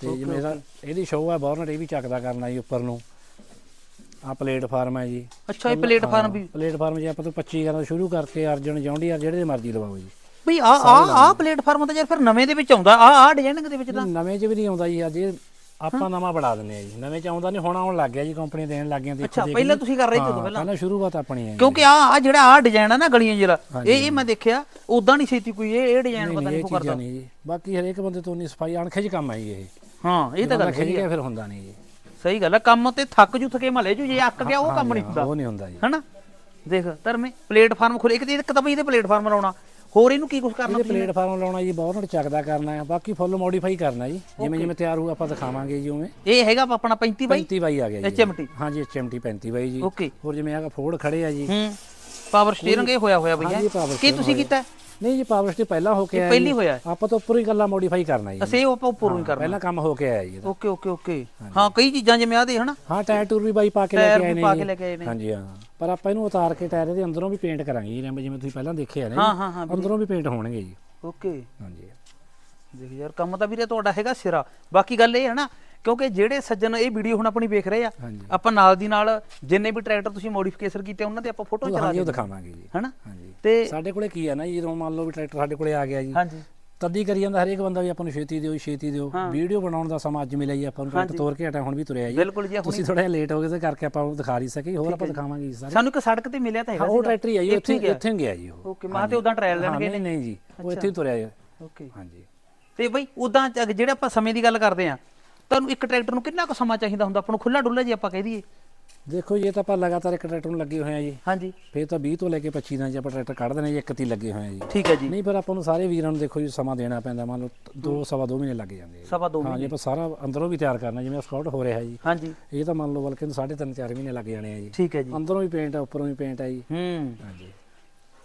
ਤੇ ਜਿਵੇਂ ਇਹਦਾ ਇਹਦੀ ਸ਼ੋਅ ਹੈ ਬੌਰਨਟ ਇਹ ਵੀ ਚੱਕਦਾ ਕਰਨਾ ਜੀ ਉੱਪਰ ਨੂੰ। ਆ ਪਲੇਟਫਾਰਮ ਹੈ ਜੀ। ਅੱਛਾ ਇਹ ਪਲੇਟਫਾਰਮ ਵੀ ਪਲੇਟਫਾਰਮ ਜੇ ਆਪਾਂ ਤੋਂ 25 11 ਤੋਂ ਸ਼ੁਰੂ ਕਰਕੇ ਅਰਜਨ ਜੌਂਡੀਆਰ ਜਿਹੜੇ ਦੇ ਮਰਜ਼ੀ ਲਵਾਓ ਜੀ। ਬਈ ਆ ਆ ਆ ਪਲੇਟਫਾਰਮ ਤਾਂ ਯਾਰ ਫਿਰ ਨਵੇਂ ਦੇ ਵਿੱਚ ਆਉਂਦਾ ਆ ਆ ਡਿਜ਼ਾਈਨਿੰਗ ਦੇ ਵਿੱਚ ਤਾਂ ਨਵੇਂ 'ਚ ਵੀ ਨਹੀਂ ਆਉਂਦਾ ਜੀ ਅੱਜ ਇਹ ਆਪਾਂ ਨਵਾਂ ਬਣਾ ਦਿੰਦੇ ਆ ਜੀ। ਨਵੇਂ 'ਚ ਆਉਂਦਾ ਨਹੀਂ ਹੁਣ ਆਉਣ ਲੱਗ ਗਿਆ ਜੀ ਕੰਪਨੀ ਦੇਣ ਲੱਗ ਗਈਆਂ ਦੇਖੋ ਅੱਛਾ ਦੇਖੀ। ਪਹਿਲਾਂ ਤੁਸੀਂ ਕਰ ਰਹੇ ਸੀ ਹਾਂ, ਉਦੋਂ ਪਹਿਲਾਂ? ਪਹਿਲਾਂ ਸ਼ੁਰੂਆਤ ਆਪਣੀ ਹੈ। ਕਿਉਂਕਿ ਆ ਆ ਜਿਹੜਾ ਆ ਡਿਜ਼ਾਈਨ ਆ ਨਾ ਗਲੀਆਂ ਜਿਹੜਾ ਇਹ ਇਹ ਮੈਂ ਦੇਖਿਆ ਉਦਾਂ ਨਹੀਂ ਛੇਤੀ ਕੋਈ ਇਹ ਇਹ ਡਿਜ਼ਾਈਨ ਪਤਾ ਨਹੀਂ ਕੋ ਕਰਦਾ। ਚੀਜ਼ਾਂ ਨਹੀਂ ਜੀ। ਬਾਕੀ ਹਰੇਕ ਬੰਦੇ ਤੋਂ ਨਹੀਂ ਸਫ਼ਾਈ ਅਣਖਿਜ ਕੰਮ ਹੈ ਜੀ ਇਹ। ਹਾਂ ਇਹ ਤਾਂ ਗੱਲ ਖਿਜ ਗਿਆ ਫਿਰ ਹੁੰਦਾ ਨਹੀਂ ਜੀ। ਸਹੀ ਗੱਲ ਆ ਕੰਮ ਤੇ ਥੱਕ ਜੂ ਥਕੇ ਮਹਲੇ ਜੂ ਜੇ ਅੱਕ ਗਿਆ ਉਹ ਕੰਮ ਨਹੀਂ ਹਾਂ, ਹੁੰਦਾ। ਉਹ ਨਹੀਂ ਹੁੰਦਾ ਜੀ। ਹਨਾ? ਦੇਖ ਧਰਮੇ ਪਲੇਟਫਾਰਮ ਖੁੱਲੇ ਇੱਕ ਤੇ ਇੱਕ ਤਾਂ ਬਈ ਇਹਦੇ ਪਲੇਟਫਾਰਮ ਲਾਉਣਾ। ਹੋਰ ਇਹਨੂੰ ਕੀ ਕੁਝ ਕਰਨਾ ਇਹਦੇ ਪਲੇਟਫਾਰਮ ਲਾਉਣਾ ਜੀ ਬੌਰਨਟ ਚੱਕਦਾ ਕਰਨਾ ਹੈ। ਬਾਕੀ ਫੁੱਲ ਮੋਡੀਫਾਈ ਕਰਨਾ ਜੀ। ਜਿਵੇਂ ਜਿਵੇਂ ਤਿਆਰ ਹੋਊ ਆਪਾਂ ਦਿਖਾਵਾਂਗੇ ਜੀ ਉਵੇਂ। ਇਹ ਹੈਗਾ ਆਪਣਾ 35 ਬਾਈ? 35 ਬਾਈ ਆ ਗਿਆ ਜੀ। HMT ਹਾਂਜੀ HMT 35 ਬਾਈ ਜੀ। ਓਕੇ ਹੋਰ ਜਿਵੇਂ ਆਗਾ ਫੋਰਡ ਖੜੇ ਆ ਜੀ। ਹੂੰ। ਪਾਵਰ ਸਟੀਅਰਿੰਗ ਇਹ ਹੋਇਆ ਹੋਇਆ ਬਈ ਹਾਂਜੀ, power ਹੈ ਕੀ ਤੁਸੀਂ ਕੀਤਾ? ਨਹੀਂ ਜੀ ਪਾਵਰ ਸਟੇ ਪਹਿਲਾਂ ਹੋ ਕੇ ਆਇਆ ਪਹਿਲੀ। ਹੋਇਆ। ਆਪਾਂ ਤਾਂ ਉੱਪਰ ਹੀ ਗੱਲਾਂ ਮੋਡੀਫਾਈ ਕਰਨਾ ਜੀ। ਅਸੀਂ ਉਹ ਹੀ ਕਰਨਾ। ਪਹਿਲਾਂ ਕੰਮ ਹੋ ਕੇ ਆਇਆ ਜੀ ਇਹਦਾ। Okay okay okay. ਹਾਂ ਕਈ ਚੀਜ਼ਾਂ ਜਿਵੇਂ ਆਦੇ ਹਨਾ। ਹਾਂ ਟਾਇਰ ਟੂਰ ਵੀ ਬਾਈ ਪਾ ਕੇ ਲੈ ਟਾਇਰ ਕੇ ਆਏ ਵੀ ਨੇ ਪਾ। ਕੇ ਲੈ ਕੇ ਆਏ ਨੇ। ਹਾਂਜੀ ਹਾਂ। ਪਰ ਆਪਾਂ ਇਹਨੂੰ ਉਤਾਰ ਕੇ ਟਾਇਰ ਦੇ ਅੰਦਰੋਂ ਵੀ ਪੇਂਟ ਕਰਾਂਗੇ ਜੀ ਰੈਂਬ ਜਿਵੇਂ ਤੁਸੀਂ ਪਹਿਲਾਂ ਦੇਖਿਆ ਨਾ ਹਾਂ ਹਾਂ ਹਾਂ ਅੰਦਰੋਂ ਵੀ ਪੇਂਟ ਹੋਣਗੇ ਜੀ। ਓਕੇ। ਹਾਂਜੀ। ਦੇਖ ਯਾਰ ਕੰਮ ਤਾਂ ਵੀਰੇ ਤੁਹਾਡਾ ਹੈਗਾ ਸਿਰਾ। ਬਾਕੀ ਗੱਲ ਇਹ ਹੈ ਨਾ ਕਿਉਂਕਿ ਜਿਹੜੇ ਸੱਜਣ ਇਹ ਵੀਡੀਓ ਹੁਣ ਆਪਣੀ ਵੇਖ ਰਹੇ ਆ ਹਾਂਜੀ। ਆਪਾਂ ਨਾਲ ਦੀ ਨਾਲ ਜਿੰਨੇ ਵੀ ਟਰੈਕਟਰ ਤੁਸੀਂ ਮੋਡੀਫਿਕੇਸ਼ਨ ਕੀਤੇ ਉਹਨਾਂ ਦੇ ਆਪਾਂ ਫੋਟੋ ਚਲਾ ਹਾਂਜੀ ਉਹ ਦਿੰਦੇ ਦਿਖਾਵਾਂਗੇ ਜੀ। ਹਨਾ? ਹਾਂਜੀ। ਤੇ ਸਾਡੇ ਕੋਲੇ ਕੀ ਹੈ ਨਾ ਜੀ ਜਦੋਂ ਮੰਨ ਲਓ ਵੀ ਟਰੈਕਟਰ ਸਾਡੇ ਕੋਲੇ ਆ ਗਿਆ ਜੀ ਹਾਂਜੀ। ਤੱਦੀ ਕਰੀ ਜਾਂਦਾ ਹਰੇਕ ਬੰਦਾ ਵੀ ਆਪਾਂ ਨੂੰ ਛੇਤੀ ਦਿਓ ਛੇਤੀ ਦਿਓ। ਵੀਡੀਓ ਬਣਾਉਣ ਦਾ ਸਮਾਂ ਅੱਜ ਮਿਲਿਆ ਜੀ ਆਪਾਂ ਨੂੰ ਟਰੈਕਟਰ ਤੋਰ ਕੇ ਹਟਾ ਹੁਣ ਵੀ ਤੁਰਿਆ ਜੀ। ਬਿਲਕੁਲ ਜੀ ਤੁਸੀਂ ਥੋੜਾ ਜਿਹਾ ਲੇਟ ਹੋ ਗਏ ਤੇ ਕਰਕੇ ਆਪਾਂ ਉਹ ਦਿਖਾ ਨਹੀਂ ਸਕੇ ਹੋਰ ਆਪਾਂ ਦਿਖਾਵਾਂਗੇ ਜੀ ਸਾਰੇ। ਸਾਨੂੰ ਇੱਕ ਸੜਕ ਤੇ ਮਿਲਿਆ ਤਾਂ ਹਾਂ ਹੈਗਾ ਉਹ ਟਰੈਕਟਰ ਹੀ ਆ ਜੀ ਇੱਥੇ ਇੱਥੇ ਹੀ ਗਿਆ। ਜੀ ਉਹ। ਓਕੇ ਮਾਂ ਤੇ ਉਦਾਂ ਟ੍ਰਾਇਲ ਹਾਂ, ਲੈਣਗੇ ਨਹੀਂ ਨਹੀਂ ਜੀ ਉਹ ਇੱਥੇ ਹੀ ਤੁਰਿਆ ਜੀ। ਓਕੇ। ਹਾਂਜੀ। ਤੇ ਬਈ ਉਦਾਂ ਜਿਹੜੇ ਆਪਾਂ ਸਮੇਂ ਦੀ ਗੱਲ ਕਰਦੇ ਆ ਤੁਹਾਨੂੰ ਇੱਕ ਟਰੈਕਟਰ ਨੂੰ ਕਿੰਨਾ ਕੁ ਸਮਾਂ ਚਾਹੀਦਾ ਹੁੰਦਾ? ਆਪਾਂ ਨੂੰ ਖੁੱਲਾ ਡੁੱਲਾ ਜੀ ਆਪਾਂ ਕਹਿ ਦਈਏ। ਦੇਖੋ ਜੀ ਇਹ ਤਾਂ ਆਪਾਂ ਲਗਾਤਾਰ ਇੱਕ ਟਰੈਕਟਰ ਨੂੰ ਲੱਗੇ ਹੋਏ ਆ ਜੀ। ਹਾਂਜੀ। ਫੇਰ ਤਾਂ 20 ਤੋਂ ਲੈ ਕੇ 25 ਦਾ ਜੀ ਆਪਾਂ ਟਰੈਕਟਰ ਕੱਢ ਦੇਣੇ ਜੀ ਇੱਕ ਤੀ ਲੱਗੇ ਹੋਏ ਆ ਜੀ। ਠੀਕ ਹੈ ਜੀ। ਨਹੀਂ ਪਰ ਆਪਾਂ ਨੂੰ ਸਾਰੇ ਵੀਰਾਂ ਨੂੰ ਦੇਖੋ ਜੀ ਸਮਾਂ ਦੇਣਾ ਪੈਂਦਾ। ਮੰਨ ਲਓ ਦੋ ਸਵਾ ਦੋ ਮਹੀਨੇ ਲੱਗ ਜਾਂਦੇ ਆ ਸਵਾ ਦੋ ਹਾਂ ਜੀ ਆਪਾਂ ਸਾਰਾ ਅੰਦਰੋਂ ਵੀ ਤਿਆਰ ਕਰਨਾ ਜਿਵੇਂ ਸਕਾਊਟ ਹੋ ਰਿਹਾ ਜੀ। ਹਾਂਜੀ। ਇਹ ਤਾਂ ਮੰਨ ਲਓ ਬਲਕਿ ਸਾਢੇ ਤਿੰਨ ਚਾਰ ਮਹੀਨੇ ਲੱਗ ਜਾਣੇ ਆ ਜੀ। ਠੀਕ ਹੈ ਜੀ। ਅੰਦਰੋਂ ਵੀ ਪੇਂਟ ਆ ਉੱਪਰੋਂ ਵੀ ਪੇਂਟ ਆ ਜੀ। ਹੂੰ। ਹਾਂਜੀ।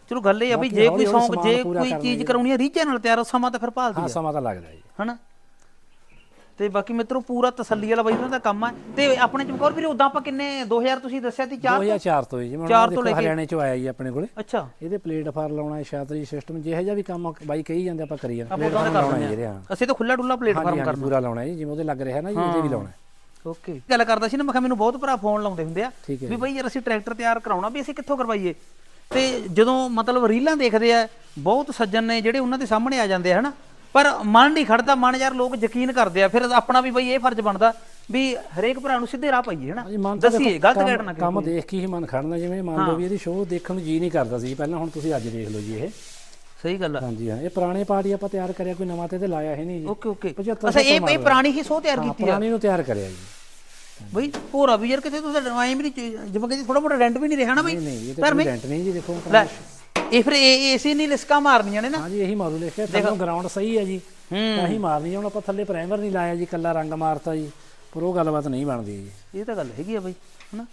ਚਲੋ ਗੱਲ ਇਹ ਆ ਵੀ ਬਾਕੀ ਜੇ ਕੋਈ ਹੌਲੀ ਹੌਲੀ ਸ਼ੌਂਕ ਸਮਾਨ ਜੇ ਪੂਰਾ ਕੋਈ ਕਰਨਾ ਚੀਜ਼। ਕਰਾਉਣੀ ਹੈ ਰੀਝੇ ਨਾਲ ਤਿਆਰ ਸਮਾਂ ਤਾਂ ਫਿਰ ਭਾਲਦੀ ਹਾਂ ਆ ਸਮਾਂ ਤਾਂ ਲੱਗਦਾ ਜੀ। ਹਨਾ? ਤੇ ਬਾਕੀ ਮਿੱਤਰੋ ਪੂਰਾ ਤਸੱਲੀ ਵਾਲਾ ਬਾਈ ਉਹਨਾਂ ਦਾ ਕੰਮ ਹੈ ਤੇ ਆਪਣੇ ਚਮਕੌਰ ਵੀਰੇ ਉਦਾਂ ਆਪਾਂ ਕਿੰਨੇ 2000 ਤੁਸੀਂ ਦੱਸਿਆ ਸੀ 4 2004 ਤੋਂ? ਜੀ ਜਿਵੇਂ ਚਾਰ ਹੁਣ ਤੋਂ ਦੇਖੋ ਲੈ ਕੇ- ਹਰਿਆਣੇ ਚੋਂ ਆਇਆ ਜੀ ਆਪਣੇ ਕੋਲੇ। ਅੱਛਾ। ਇਹਦੇ ਪਲੇਟਫਾਰਮ ਲਾਉਣਾ ਹੈ ਛਾਤਰੀ ਸਿਸਟਮ ਜਿਹੋ ਜਿਹਾ ਵੀ ਕੰਮ ਬਾਈ ਕਹੀ ਜਾਂਦੇ ਆਪਾਂ ਕਰੀ ਜਾਂਦੇ। ਆਪਾਂ ਉਦਾਂ ਦਾ ਕਰ ਲਾਉਣਾ ਜੀ ਦਿੰਦੇ ਇਹਦੇ ਆ ਹਾਂ। ਅਸੀਂ ਤਾਂ ਖੁੱਲਾ ਡੁੱਲਾ ਹਾਂਜੀ ਪਲੇਟਫਾਰਮ ਹਾਂਜੀ ਕਰਨਾ। ਪੂਰਾ ਲਾਉਣਾ ਜੀ ਜਿਵੇਂ ਉਹਦੇ ਲੱਗ ਰਿਹਾ ਨਾ ਜੀ ਇਹਦੇ ਵੀ ਲਾਉਣਾ ਹੈ। ਓਕੇ। ਗੱਲ ਕਰਦਾ ਸੀ ਨਾ ਮੈਂ ਕਿਹਾ ਮੈਨੂੰ ਬਹੁਤ ਭਰਾ ਫੋਨ ਲਾਉਂਦੇ ਹੁੰਦੇ ਆ। ਠੀਕ ਹੈ ਵੀ ਬਈ ਯਾਰ ਅਸੀਂ ਟਰੈਕਟਰ ਤਿਆਰ ਕਰਾਉਣਾ ਵੀ ਅਸੀਂ ਕਿੱਥੋਂ ਕਰਵਾਈਏ? ਤੇ ਜਦੋਂ ਮਤਲਬ ਰੀਲਾਂ ਦੇਖਦੇ ਆ ਬਹੁਤ ਸੱਜਣ ਨੇ ਜਿਹੜੇ ਉਹਨਾਂ ਦੇ ਸਾਹਮਣੇ ਆ ਜਾਂਦੇ ਆ ਹਨਾ? ਪਰ ਮਨ ਨਹੀਂ ਖੜਦਾ ਮਨ ਯਾਰ ਲੋਕ ਯਕੀਨ ਕਰਦੇ ਆ ਫਿਰ ਆਪਣਾ ਵੀ ਬਈ ਇਹ ਫਰਜ਼ ਬਣਦਾ ਵੀ ਹਰੇਕ ਭਰਾ ਨੂੰ ਸਿੱਧੇ ਰਾਹ ਪਾਈਏ ਹਨਾ? ਦੱਸੀਏ ਗਲਤ ਕੰਮ- ਗਾਈਡ ਨਾ ਕੰਮ ਦੇਖ ਕੇ ਹੀ ਮਨ ਖੜਨਾ ਜਿਵੇਂ ਮੰਨ ਲਓ ਵੀ ਇਹਦੀ ਸ਼ੋਅ ਦੇਖਣ ਨੂੰ ਜੀ ਨਹੀਂ ਕਰਦਾ ਸੀ ਪਹਿਲਾਂ ਹੁਣ ਤੁਸੀਂ ਅੱਜ ਦੇਖ ਲਓ ਜੀ ਇਹ। ਸਹੀ ਗੱਲ ਆ। ਹਾਂਜੀ ਹਾਂ ਇਹ ਪੁਰਾਣੇ ਪਾਰਟ ਆਪਾਂ ਤਿਆਰ ਕਰਿਆ ਕੋਈ ਨਵਾਂ ਤੇ ਤੇ ਲਾਇਆ ਹੈ ਨਹੀਂ ਜੀ। Okay okay. 75 ਅੱਛਾ ਇਹ ਇਹ ਪੁਰਾਣੀ ਹੀ ਸੋ ਤਿਆਰ ਕੀਤੀ ਆ? ਪੁਰਾਣੀ ਨੂੰ ਤਿਆਰ ਕਰਿਆ ਜੀ। ਬਈ ਭੋਰਾ ਵੀ ਯਾਰ ਕਿਤੇ ਤੁਸੀਂ ਐਂ ਵੀ ਨਹੀਂ ਜਿਵੇਂ ਕਿ ਥੋੜਾ ਮੋਟਾ ਰੈਂਟ ਵੀ ਨਹੀਂ ਰਿਹਾ ਨਾ ਬਈ। ਨਹੀਂ ਨਹੀਂ ਇਹ ਤਾਂ ਰੈਂਟ ਨਹੀਂ ਜੀ ਦੇਖੋ ਲੈ ਇਹ ਫਿਰ ਇਹ ਏਸੀ ਨਹੀਂ ਲਿਸਕਾ ਮਾਰਨੀਆਂ ਨੇ ਨਾ। ਹਾਂਜੀ ਇਹੀ ਮਾਰੂ ਲਿਖ ਕੇ ਤੁਹਾਨੂੰ ਗਰਾਊਂਡ ਸਹੀ ਹੈ ਜੀ। ਤਾਂ ਹੀ ਮਾਰਨੀ। ਹੁਣ ਆਪਾਂ ਥੱਲੇ ਪ੍ਰਾਈਮਰ ਨਹੀਂ ਲਾਇਆ ਜੀ ਕੱਲਾ ਰੰਗ ਮਾਰਤਾ ਜੀ। ਪਰ ਉਹ ਗੱਲਬਾਤ ਨਹੀਂ ਬਣਦੀ ਜੀ। ਇਹ ਤਾਂ ਗੱਲ ਹੈਗੀ ਆ ਬਈ ਹਨਾ?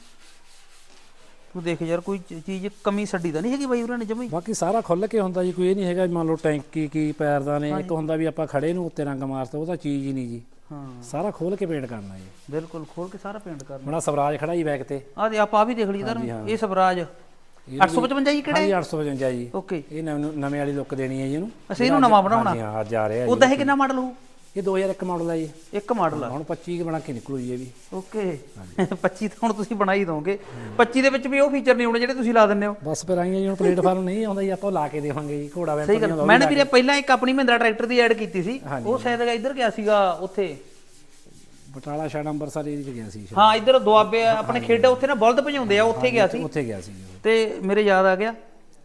ਤੂੰ ਦੇਖ ਯਾਰ ਕੋਈ ਚੀਜ਼ ਕਮੀ ਛੱਡੀ ਤਾਂ ਨਹੀਂ ਹੈਗੀ ਬਈ ਉਹਨਾਂ ਨੇ ਜਮੀ ਬਾਕੀ ਸਾਰਾ ਖੁੱਲ ਕੇ ਹੁੰਦਾ ਜੀ ਕੋਈ ਇਹ ਨਹੀਂ ਹੈਗਾ ਮੰਨ ਲਓ ਟੈਂਕੀ ਕੀ ਪੈਰਦਾਨੇ ਇੱਕ ਹੁੰਦਾ ਵੀ ਆਪਾਂ ਖੜੇ ਨੂੰ ਉੱਤੇ ਰੰਗ ਮਾਰਤਾ ਉਹ ਤਾਂ ਚੀਜ਼ ਹੀ ਨਹੀਂ ਜੀ। ਹਾਂ। ਸਾਰਾ ਖੋਲ ਕੇ ਪੇਂਟ ਕਰਨਾ ਜੀ। ਬਿਲਕੁਲ ਖੋਲ ਕੇ ਸਾਰਾ ਪੇਂਟ ਕਰਨਾ। ਹੁਣ ਆਹ ਸਵਰਾਜ ਖੜਾ ਜੀ ਬੈਕ ਤੇ। ਆ ਦੇ ਆਪਾਂ ਆਹ ਵੀ ਦੇਖ ਲਈ ਧਰਮੇ ਇਹ ਸਵਰਾਜ। 855 ਜੀ ਕਿਹੜਾ ਹਾਂਜੀ 855 ਜੀ। ਓਕੇ। ਇਹ ਨਵੇਂ ਨਵੇਂ ਵਾਲੀ ਲੁੱਕ ਦੇਣੀ ਹੈ ਜੀ ਇਹਨੂੰ। ਅਸੀਂ ਇਹਨੂੰ ਨਵਾਂ ਬਣਾਉਣਾ। ਹਾਂਜੀ ਹਾਂ ਅੱਜ ਆ ਰਿਹਾ ਜੀ। ਉਦਾਂ ਇਹ ਕਿੰਨਾ ਮਾਡਲ ਹੋਊ? ਇਹ 2001 ਮਾਡਲ ਹੈ ਜੀ। ਇੱਕ ਮਾਡਲ ਆ? ਹੁਣ 25 ਬਣਾ ਕੇ ਨਿਕਲੂ ਜੀ ਇਹ ਵੀ। ਓਕੇ 25 ਤਾਂ ਹੁਣ ਤੁਸੀਂ ਬਣਾ ਹੀ ਦੋਗੇ। 25 ਦੇ ਵਿੱਚ ਵੀ ਉਹ ਫੀਚਰ ਨਹੀਂ ਹੋਣੇ ਜਿਹੜੇ ਤੁਸੀਂ ਲਾ ਦਿੰਦੇ ਹੋ। ਬਸ ਫਿਰ ਆਈਆਂ ਜੀ ਹੁਣ ਪਲੇਟਫਾਰਮ ਨਹੀਂ ਆਉਂਦਾ ਜੀ ਆਪਾਂ ਲਾ ਕੇ ਦੇਵਾਂਗੇ ਜੀ ਘੋੜਾ ਸਹੀ ਗੱਲ। ਮੈਂ ਵੀਰੇ ਪਹਿਲਾਂ ਇੱਕ ਆਪਣੀ ਮਹਿੰਦਰਾ ਟਰੈਕਟਰ ਦੀ ਐਡ ਕੀਤੀ ਸੀ। ਉਹ ਸ਼ਾਇਦ ਇੱਧਰ ਗਿਆ ਸੀਗਾ ਉੱਥੇ। ਬਟਾਲਾ ਸ਼ਾਇਦ ਅੰਮ੍ਰਿਤਸਰ ਏਰੀਆ ਚ ਗਿਆ ਸੀ। ਹਾਂ ਇੱਧਰ ਦੁਆਬੇ ਆਪਣੇ ਖੇਡਾ ਉੱਥੇ ਨਾ ਬਲਦ ਭਜਾਉਂਦੇ ਆ ਉੱਥੇ ਗਿਆ ਸੀ। ਉੱਥੇ ਗਿਆ ਸੀ। ਤੇ ਮੇਰੇ ਯਾਦ ਆ ਗਿਆ।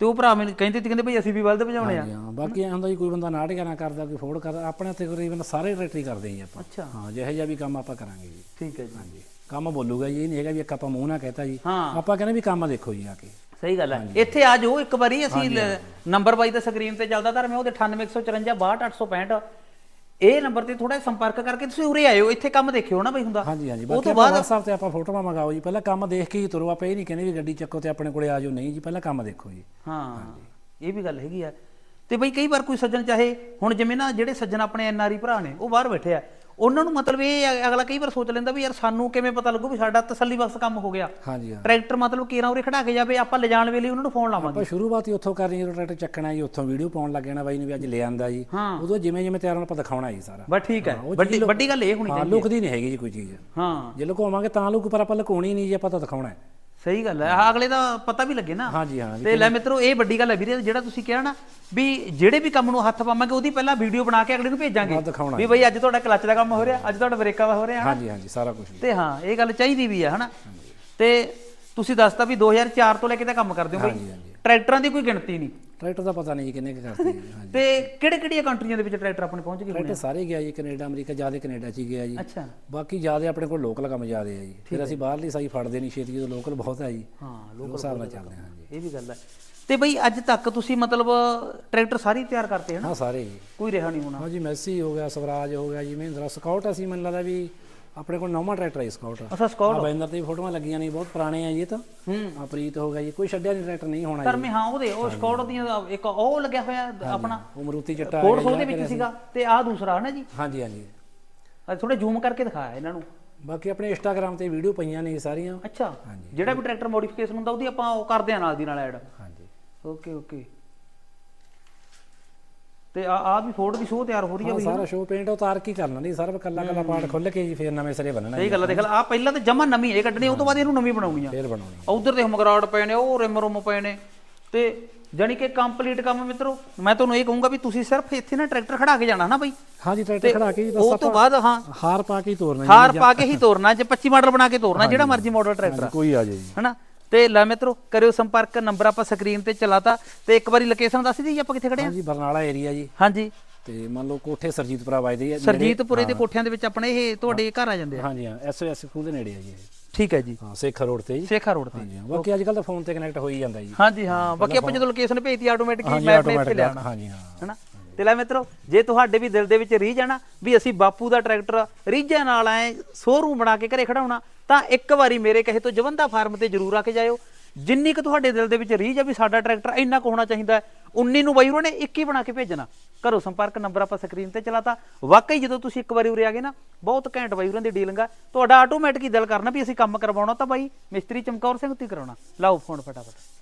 ਤੇ ਉਹ ਭਰਾ ਮੈਨੂੰ ਕਹਿੰਦੇ ਸੀ ਕਹਿੰਦੇ ਭਈ ਅਸੀਂ ਵੀ ਬਲਦ ਭਜਾਉਣੇ ਆ। ਹਾਂਜੀ, ਹਾਂ ਬਾਕੀ ਐਂ ਹੁੰਦਾ ਜੀ ਕੋਈ ਬੰਦਾ ਨਾਟਕ ਨਾ ਕਰਦਾ ਕੋਈ ਫੋੜ ਕਰਦਾ ਆਪਣੇ ਤੇ ਤਕਰੀਬਨ ਸਾਰੇ ਟਰੈਕਟਰ ਹੀ ਕਰਦੇ ਜੀ ਆਪਾਂ। ਅੱਛਾ। ਹਾਂ ਜਿਹੋ ਜਿਹਾ ਵੀ ਕੰਮ ਆਪਾਂ ਕਰਾਂਗੇ ਜੀ। ਠੀਕ ਹੈ ਜੀ। ਹਾਂਜੀ ਕੰਮ ਬੋਲੂਗਾ ਜੀ ਇਹ ਨਹੀਂ ਹੈਗਾ ਵੀ ਇੱਕ ਆਪਾਂ ਮੂੰਹ ਨਾਲ ਕਹਤਾ ਜੀ। ਹਾਂ। ਆਪਾਂ ਕਹਿੰਦੇ ਵੀ ਕੰਮ ਦੇਖੋ ਜੀ ਆ ਕੇ। ਸਹੀ ਗੱਲ ਹੈ ਇੱਥੇ ਆ ਜਾਓ ਇੱਕ ਵਾਰੀ ਅਸੀਂ ਲ- ਨੰਬਰ ਬਾਈ ਦਾ ਸਕਰੀਨ ਤੇ ਚੱਲਦਾ ਧਰਮੇ ਉਹਦੇ 98154 62865 ਇਹ ਨੰਬਰ ਤੇ ਥੋੜਾ ਸੰਪਰਕ ਕਰਕੇ ਤੁਸੀਂ ਉਰੇ ਆਇਓ ਇੱਥੇ ਕੰਮ ਦੇਖਿਓ ਨਾ ਬਈ ਹੁੰਦਾ। ਹਾਂਜੀ ਹਾਂਜੀ। ਉਹ ਤੋਂ ਬਾਅਦ WhatsApp ਤੇ ਆਪਾਂ ਫੋਟੋਆਂ ਮੰਗਾਓ ਜੀ। ਪਹਿਲਾਂ ਕੰਮ ਦੇਖ ਕੇ ਹੀ ਤੁਰੋ ਆਪਾਂ ਇਹ ਨਹੀਂ ਕਹਿੰਦੇ ਵੀ ਗੱਡੀ ਚੱਕੋ ਤੇ ਆਪਣੇ ਕੋਲੇ ਆ ਜਾਓ ਨਹੀਂ ਜੀ ਪਹਿਲਾਂ ਕੰਮ ਦੇਖੋ ਜੀ। ਹਾਂ ਇਹ ਵੀ ਗੱਲ ਹੈਗੀ ਆ। ਤੇ ਬਈ ਕਈ ਵਾਰ ਕੋਈ ਸੱਜਣ ਚਾਹੇ ਹੁਣ ਜਿਵੇਂ ਨਾ ਜਿਹੜੇ ਸੱਜਣ ਆਪਣੇ ਐਨਆਰਈ ਭਰਾ ਨੇ ਉਹ ਬਾਹਰ ਬੈਠੇ ਆ। ਉਹਨਾਂ ਨੂੰ ਮਤਲਬ ਇਹ ਅਗਲਾ ਕਈ ਵਾਰ ਸੋਚ ਲੈਂਦਾ ਵੀ ਯਾਰ ਸਾਨੂੰ ਕਿਵੇਂ ਪਤਾ ਲੱਗੂ ਵੀ ਸਾਡਾ ਤਸੱਲੀ ਬਖਸ਼ ਕੰਮ ਹੋ ਗਿਆ। ਹਾਂਜੀ ਹਾਂ। ਟਰੈਕਟਰ ਮਤਲਬ ਕੀਰਾਂ ਉਰੇ ਖੜਾ ਕੇ ਜਾਵੇ ਆਪਾਂ ਲਿਜਾਣ ਵੇਲੇ ਉਹਨਾਂ ਨੂੰ ਫੋਨ ਲਾਵਾਂਗੇ। ਆਪਾਂ ਸ਼ੁਰੂਆਤ ਹੀ ਉੱਥੋਂ ਕਰਨੀ ਜਦੋਂ ਟਰੈਕਟਰ ਚੱਕਣਾ ਜੀ ਉੱਥੋਂ ਵੀਡੀਓ ਪਾਉਣ ਲੱਗ ਜਾਣਾ ਬਾਈ ਨੇ ਵੀ ਅੱਜ ਲੈ ਆਂਦਾ ਜੀ। ਹਾਂ। ਉਦੋਂ ਜਿਵੇਂ ਜਿਵੇਂ ਤਿਆਰ ਹੋਣਾ ਆਪਾਂ ਦਿਖਾਉਣਾ ਜੀ ਸਾਰਾ। ਬਸ ਠੀਕ ਹੈ। ਉਹ ਵੱਡੀ ਵੱਡੀ ਗੱਲ ਇਹ ਹੋਣੀ ਹਾਂ ਚਾਹੀਦੀ ਲੁਕਦੀ ਨਹੀਂ ਹੈਗੀ ਜੀ ਕੋਈ ਚੀਜ਼। ਹਾਂ। ਜੇ ਲੁਕਾਵਾਂਗੇ ਤਾਂ ਲੁਕ ਪਰ ਆਪਾਂ ਲੁਕਾਉਣੀ ਨਹੀਂ ਜੀ ਆਪਾਂ ਤਾਂ ਦਿਖਾਉਣਾ ਹੈ। ਸਹੀ ਗੱਲ ਹੈ। ਆਹ ਅਗਲੇ ਦਾ ਪਤਾ ਵੀ ਲੱਗੇ ਨਾ। ਹਾਂਜੀ ਹਾਂ ਤੇ ਲੈ ਮਿੱਤਰੋ ਇਹ ਵੱਡੀ ਗੱਲ ਹੈ ਵੀਰੇ ਜਿਹੜਾ ਤੁਸੀਂ ਕਿਹਾ ਨਾ ਵੀ ਜਿਹੜੇ ਵੀ ਕੰਮ ਨੂੰ ਹੱਥ ਪਾਵਾਂਗੇ ਉਹਦੀ ਪਹਿਲਾਂ ਵੀਡੀਓ ਬਣਾ ਕੇ ਅਗਲੇ ਨੂੰ ਭੇਜਾਂਗੇ। ਹਾਂ, ਦਿਖਾਉਣਾ ਵੀ ਬਈ ਅੱਜ ਤੁਹਾਡਾ ਕਲੱਚ ਦਾ ਕੰਮ ਹੋ ਰਿਹਾ ਅੱਜ ਤੁਹਾਡਾ ਬ੍ਰੇਕਾਂ ਦਾ ਹੋ ਰਿਹਾ ਹਨਾ? ਹਾਂਜੀ ਹਾਂਜੀ ਸਾਰਾ ਕੁਝ ਤੇ ਹਾਂ ਇਹ ਗੱਲ ਚਾਹੀਦੀ ਵੀ ਆ ਹਨਾ? ਤੇ ਤੁਸੀਂ ਦੱਸਤਾ ਵੀ 2004 ਤੋਂ ਲੈ ਕੇ ਤਾਂ ਕੰਮ ਕਰਦੇ ਹੋ ਹਾਂਜੀ, ਬਈ ਹਾਂਜੀ। ਟਰੈਕਟਰਾਂ ਦੀ ਕੋਈ ਗਿਣਤੀ ਨਹੀਂ। ਟਰੈਕਟਰ ਦਾ ਪਤਾ ਨਹੀਂ ਜੀ ਕਿੰਨੇ ਕੁ ਕਰਦੇ ਹਾਂਜੀ। ਤੇ ਕਿਹੜੇ ਕਿਹੜੀਆਂ ਕੰਟਰੀਆਂ ਦੇ ਵਿੱਚ ਟਰੈਕਟਰ ਆਪਣੇ ਪਹੁੰਚ ਗਏ ਹੋਣੇ ਟਰੈਕਟਰ ਸਾਰੇ ਗਿਆ ਜੀ ਕੈਨੇਡਾ ਅਮਰੀਕਾ ਜ਼ਿਆਦਾ ਕੈਨੇਡਾ ਚ ਹੀ ਗਿਆ ਜੀ। ਅੱਛਾ। ਬਾਕੀ ਜ਼ਿਆਦਾ ਆਪਣੇ ਕੋਲ ਲੋਕਲ ਕੰਮ ਜ਼ਿਆਦਾ ਹੈ ਜੀ। ਫਿਰ ਅਸੀਂ ਬਾਹਰਲੀ ਸਾਈ ਫੜਦੇ ਨਹੀਂ ਛੇਤੀ ਜਦੋਂ ਲੋਕਲ ਬਹੁਤ ਹੈ ਜੀ। ਹਾਂ ਉਸ ਹਿਸਾਬ ਨਾਲ ਚੱਲਦੇ ਹਾਂ ਜੀ ਇਹ ਵੀ ਗੱਲ ਹੈ ਤੇ ਬਈ ਅੱਜ ਤੱਕ ਤੁਸੀਂ ਮਤਲਬ ਟਰੈਕਟਰ ਸਾਰੇ ਹੀ ਤਿਆਰ ਕਰਤੇ ਹਨ? ਹਾਂ ਸਾਰੇ ਜੀ। ਕੋਈ ਰਿਹਾ ਨਹੀਂ ਹੋਣਾ। ਹਾਂ ਜੀ ਮੈਸੀ ਹੋ ਗਿਆ ਸਵਰਾਜ ਹੋ ਗਿਆ ਜੀ ਮਹਿੰਦਰਾ ਸਕਾਊਟ ਅਸੀਂ ਮੈਨੂੰ ਲੱਗਦਾ ਵੀ ਆਪਣੇ ਕੋਲ ਨੌਵਾਂ ਟਰੈਕਟਰ ਹੈ ਸਕਾਊਟ ਅੱਛਾ ਸਕੌਟ। ਆ ਬੈਨਰ ਤੇ ਵੀ ਫੋਟੋਆਂ ਲੱਗੀਆਂ ਨਹੀਂ ਬਹੁਤ ਪੁਰਾਣੇ ਆ ਜੀ ਇਹ ਤਾਂ। ਹੂੰ। ਆ ਪ੍ਰੀਤ ਹੋ ਗਿਆ ਜੀ ਕੋਈ ਛੱਡਿਆ ਨਹੀਂ ਟਰੈਕਟਰ ਨਹੀਂ ਹੋਣਾ ਜੀ। ਧਰਮੇ ਹਾਂ ਉਹਦੇ ਉਹ ਸਕੌਟ ਦੀਆਂ ਇੱਕ ਉਹ ਲੱਗਿਆ ਹੋਇਆ ਆਪਣਾ ਉਹ ਮਰੂਤੀ ਚੱਟਾ ਫੋਰ ਸੌ ਦੇ ਵਿੱਚ ਸੀਗਾ ਤੇ ਆਹ ਦੂਸਰਾ ਹੈ ਨਾ ਜੀ? ਹਾਂਜੀ ਹਾਂਜੀ। ਅੱਜ ਥੋੜਾ ਜ਼ੂਮ ਕਰਕੇ ਦਿਖਾਇਆ ਇਹਨਾਂ ਨੂੰ। ਬਾਕੀ ਆਪਣੇ ਇੰਸਟਾਗ੍ਰam ਤੇ ਵੀਡੀਓ ਪਈਆਂ ਨੇ ਸਾਰੀਆਂ। ਅੱਛਾ। ਜਿਹੜਾ ਵੀ ਟਰੈਕਟਰ ਮੋਡੀਫਿਕੇਸ਼ਨ ਹੁੰਦਾ ਉਹਦੀ ਆਪਾਂ ਉਹ ਕਰਦੇ ਆ ਨਾਲ ਦੀ ਨਾਲ ਐਡ। ਹਾਂਜੀ। Okay okay. ਤੇ ਆ ਆ ਵੀ ਫੋਰਡ ਦੀ ਸ਼ੋਅ ਤਿਆਰ ਹੋ ਰਹੀ ਹੈ ਹਾਂ ਬਈ ਸਾਰਾ ਸ਼ੋਅ ਪੇਂਟ ਉਤਾਰ ਕੇ ਹੀ ਕਰਨਾ ਨਹੀਂ ਸਾਰਾ ਕੱਲਾ ਕੱਲਾ ਪਾਰਟ ਖੁੱਲ ਕੇ ਜੀ ਫੇਰ ਨਵੇਂ ਸਿਰੇ ਬਣਨਾ ਸਹੀ ਗੱਲ ਆ ਦੇਖ ਲੈ ਆ ਪਹਿਲਾਂ ਤਾਂ ਜਮਾ ਨਵੀਂ ਇਹ ਕੱਢਣੀ ਉਹ ਤੋਂ ਬਾਅਦ ਇਹਨੂੰ ਨਵੀਂ ਬਣਾਉਣੀ ਆ। ਫੇਰ ਬਣਾਉਣੀ ਉਧਰ ਦੇ ਮਗਰਾਟ ਪਏ ਨੇ ਉਹ ਰਿਮ ਰੁਮ ਪਏ ਨੇ। ਤੇ ਜਾਨੀ ਕਿ ਕੰਪਲੀਟ ਕੰਮ ਮਿੱਤਰੋ ਮੈਂ ਤੁਹਾਨੂੰ ਇਹ ਕਹੂੰਗਾ ਵੀ ਤੁਸੀਂ ਸਿਰਫ ਇੱਥੇ ਨਾ ਟਰੈਕਟਰ ਖੜਾ ਕੇ ਜਾਣਾ ਨਾ ਬਈ। ਹਾਂਜੀ ਟਰੈਕਟਰ ਖੜਾ ਕੇ ਜੀ ਉਹ ਬਸ ਤੋਂ ਬਾਅਦ ਹਾਂ। ਹਾਰ ਪਾ ਕੇ ਹੀ ਤੋਰਨਾ ਹਾਰ ਪਾ ਕੇ ਹੀ ਤੋਰਨਾ ਜੇ 25 ਮਾਡਲ ਬਣਾ ਕੇ ਤੋਰਨਾ ਜਿਹੜਾ ਮਰਜ਼ੀ ਮਾਡਲ ਟਰੈਕਟਰ ਆ। ਜੀ ਕੋਈ ਆ ਜੇ ਜੀ। ਹਨਾ? ਤੇ ਲੈ ਮਿੱਤਰੋ ਕਰਿਓ ਸੰਪਰਕ ਨੰਬਰ ਆਪਾਂ ਸਕਰੀਨ ਤੇ ਚਲਾਤਾ। ਤੇ ਇੱਕ ਵਾਰੀ ਲੋਕੇਸ਼ਨ ਦੱਸ ਦਿਓ ਆਪਾਂ ਕਿੱਥੇ ਖੜੇ ਆ? ਹਾਂਜੀ ਬਰਨਾਲਾ ਏਰੀਆ ਜੀ। ਹਾਂਜੀ। ਤੇ ਮੰਨ ਲਓ ਕੋਠੇ ਸਰਜੀਤਪੁਰਾ ਵਜਦੇ ਆ ਸਰਜੀਤਪੁਰੇ ਦੇ ਕੋਠਿਆਂ ਦੇ ਵਿੱਚ ਆਪਣੇ ਇਹ ਤੁਹਾਡੇ ਘਰ ਆ ਜਾਂਦੇ ਆ? ਹਾਂਜੀ ਹਾਂ ਐਸਓਐਸ ਸਕੂਲ ਦੇ ਨੇੜੇ ਆ ਜੀ। ਠੀਕ ਹੈ ਜੀ। ਹਾਂ ਸੇਖਾ ਰੋਡ ਤੇ ਜੀ। ਸੇਖਾ ਰੋਡ ਤੇ। ਹਾਂਜੀ ਹਾਂ ਬਾਕੀ ਅੱਜ ਕੱਲ ਤਾਂ ਫੋਨ ਤੇ ਕਨੈਕਟ ਹੋ ਹੀ ਜਾਂਦਾ ਜੀ। ਹਾਂਜੀ ਹਾਂ ਬਾਕੀ ਆਪਾਂ ਜਦੋਂ ਲੋਕੇਸ਼ਨ ਭੇਜਤੀ ਆਟੋਮੈਟਿਕਲੀ ਹਾਂਜੀ ਮੈਪ ਤੇ ਆਟੋਮੈਟਿਕ ਲਿਆਣਾ ਹਾਂਜੀ ਹਾਂ। ਹਨਾ ਤੇ ਲੈ ਮਿੱਤਰੋ ਜੇ ਤੁਹਾਡੇ ਵੀ ਦਿਲ ਦੇ ਵਿੱਚ ਰੀਝ ਆ ਨਾ ਵੀ ਅਸੀਂ ਬਾਪੂ ਦਾ ਟਰੈਕਟਰ ਰੀਝਾਂ ਨਾਲ ਐ ਸ਼ੋਰੂਮ ਬਣਾ ਕੇ ਘਰੇ ਖੜਾਉਣਾ ਤਾਂ ਇੱਕ ਵਾਰੀ ਮੇਰੇ ਕਹੇ ਤੋਂ ਜਵੰਦਾ ਫਾਰਮ ਤੇ ਜਰੂਰ ਆ ਕੇ ਜਾਇਓ। ਜਿੰਨੀ ਕੁ ਤੁਹਾਡੇ ਦਿਲ ਦੇ ਵਿੱਚ ਰੀਝ ਆ ਵੀ ਸਾਡਾ ਟਰੈਕਟਰ ਇੰਨਾ ਕੁ ਹੋਣਾ ਚਾਹੀਦਾ ਹੈ 19 ਨੂੰ ਬਾਈ ਉਹਨਾਂ ਨੇ 21 ਬਣਾ ਕੇ ਭੇਜਣਾ। ਘਰੋਂ ਸੰਪਰਕ ਨੰਬਰ ਆਪਾਂ ਸਕਰੀਨ ਤੇ ਚਲਾਤਾ। ਵਾਕਈ ਜਦੋਂ ਤੁਸੀਂ ਇੱਕ ਵਾਰੀ ਉਰੇ ਆ ਗਏ ਨਾ, ਬਹੁਤ ਘੈਂਟ ਬਾਈ ਉਹਨਾਂ ਦੀ ਡੀਲਿੰਗ ਆ ਤੁਹਾਡਾ ਆਟੋਮੈਟਿਕ ਹੀ ਦਿਲ ਕਰਨਾ ਵੀ ਅਸੀਂ ਕੰਮ ਕਰਵਾਉਣਾ ਤਾਂ ਬਾਈ, ਮਿਸਤਰੀ ਚਮਕੌਰ ਸਿੰਘ ਤੋਂ ਕਰਾਉਣਾ। ਲਾਓ ਫੋਨ ਫਟਾਫਟ।